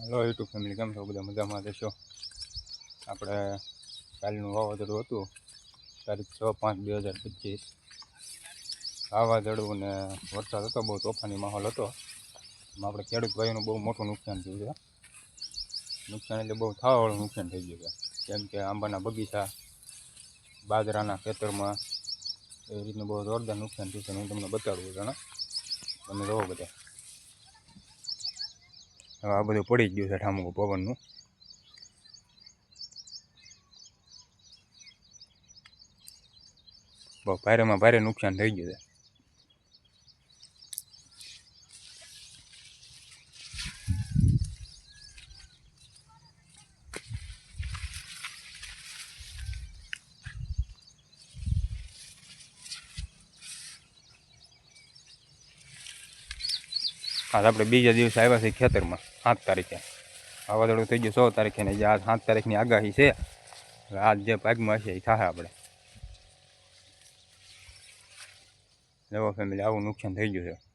Hello YouTube family કેમ છો? બધા મજામાં દેશો આપણે કાલનું વાવાઝોડું હતું. તારીખ છ પાંચ બે હજાર પચીસ. વાવાઝોડું ને વરસાદ હતો, બહુ તોફાની માહોલ હતો. એમાં આપણે ખેડૂત ભાઈનું બહુ મોટું નુકસાન થયું છે. નુકસાન એટલે બહુ થાવાવાળું નુકસાન થઈ ગયું છે. જેમ કે આંબાના બગીચા, બાજરાના ખેતરમાં, એવી રીતનું બહુ જોરદાર નુકસાન થયું છે. હું તમને બતાડું છું તમે રહો બધા. હવે આ બધું પડી ગયું છે ઠામું પવનનું. ભારેમાં ભારે નુકસાન થઈ ગયું છે. આજ આપણે બીજા દિવસે આવ્યા છીએ ખેતરમાં. સાત તારીખે. વાવાઝોડું થઈ ગયું સો તારીખે ને જે આ સાત તારીખની આગાહી છે આજ જે ભાગમાં હશે એ થાય આપણે. નવો ફેમિલી આવું નુકસાન થઈ ગયું છે.